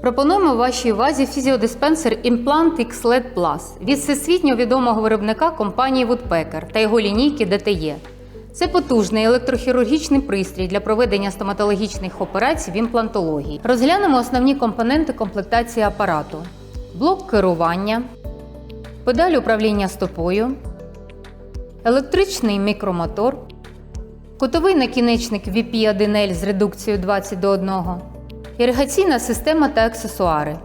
Пропонуємо вашій увазі фізіодиспенсер Implant X-LED Plus від всесвітньо відомого виробника компанії Woodpecker та його лінійки DTE. Це потужний електрохірургічний пристрій для проведення стоматологічних операцій в імплантології. Розглянемо основні компоненти комплектації апарату: блок керування, педаль управління стопою, електричний мікромотор, кутовий накінечник VP1L з редукцією 20 до 1, іригаційна система та аксесуари.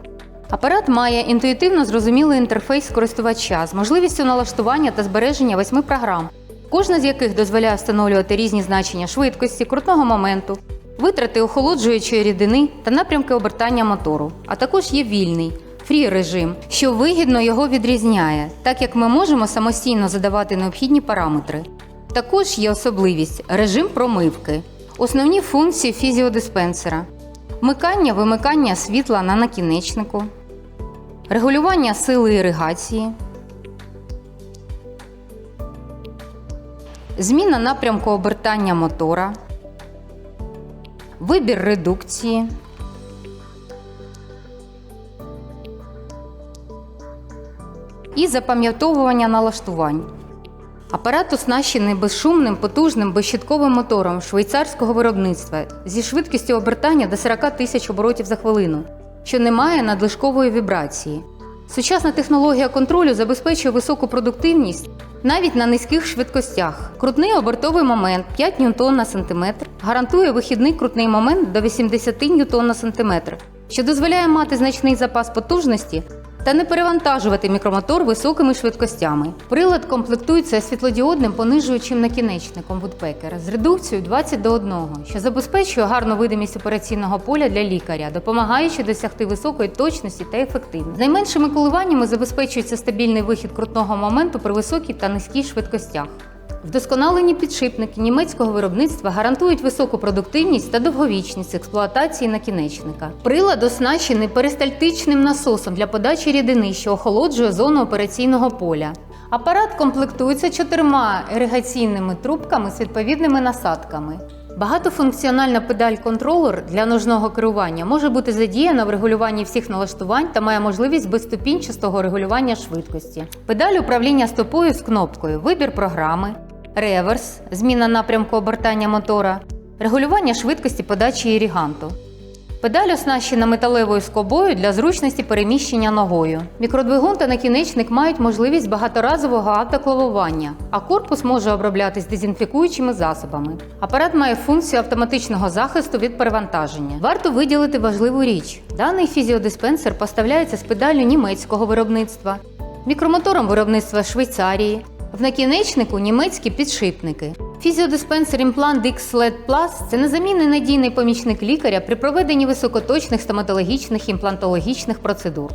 Апарат має інтуїтивно зрозумілий інтерфейс користувача з можливістю налаштування та збереження восьми програм, кожна з яких дозволяє встановлювати різні значення швидкості, крутного моменту, витрати охолоджуючої рідини та напрямки обертання мотору, а також є вільний фрі режим, що вигідно його відрізняє, так як ми можемо самостійно задавати необхідні параметри. Також є особливість режим промивки, основні функції фізіодиспенсера, вмикання вимикання світла на накінечнику, регулювання сили іригації, зміна напрямку обертання мотора, вибір редукції. І запам'ятовування налаштувань. Апарат оснащений безшумним, потужним, безщитковим мотором швейцарського виробництва зі швидкістю обертання до 40 тисяч оборотів за хвилину, що не має надлишкової вібрації. Сучасна технологія контролю забезпечує високу продуктивність навіть на низьких швидкостях. Крутний обертовий момент 5 ньютон на сантиметр гарантує вихідний крутний момент до 80 ньютон на сантиметр, що дозволяє мати значний запас потужності та не перевантажувати мікромотор високими швидкостями. Прилад комплектується світлодіодним понижуючим накінечником Woodpecker з редукцією 20 до 1, що забезпечує гарну видимість операційного поля для лікаря, допомагаючи досягти високої точності та ефективності. Найменшими коливаннями забезпечується стабільний вихід крутного моменту при високій та низькій швидкостях. Вдосконалені підшипники німецького виробництва гарантують високу продуктивність та довговічність експлуатації накінечника. Прилад оснащений перистальтичним насосом для подачі рідини, що охолоджує зону операційного поля. Апарат комплектується чотирма іригаційними трубками з відповідними насадками. Багатофункціональна педаль-контролер для ножного керування може бути задіяна в регулюванні всіх налаштувань та має можливість безступінчастого регулювання швидкості. Педаль управління стопою з кнопкою, вибір програми, реверс, зміна напрямку обертання мотора, регулювання швидкості подачі іріганту. Педаль оснащена металевою скобою для зручності переміщення ногою. Мікродвигун та накінечник мають можливість багаторазового автоклавування, а корпус може оброблятись дезінфікуючими засобами. Апарат має функцію автоматичного захисту від перевантаження. Варто виділити важливу річ: даний фізіодиспенсер поставляється з педаллю німецького виробництва, мікромотором виробництва Швейцарії. В накінечнику німецькі підшипники. Фізіодиспенсер імплант X LED Plus – це незамінний надійний помічник лікаря при проведенні високоточних стоматологічних імплантологічних процедур.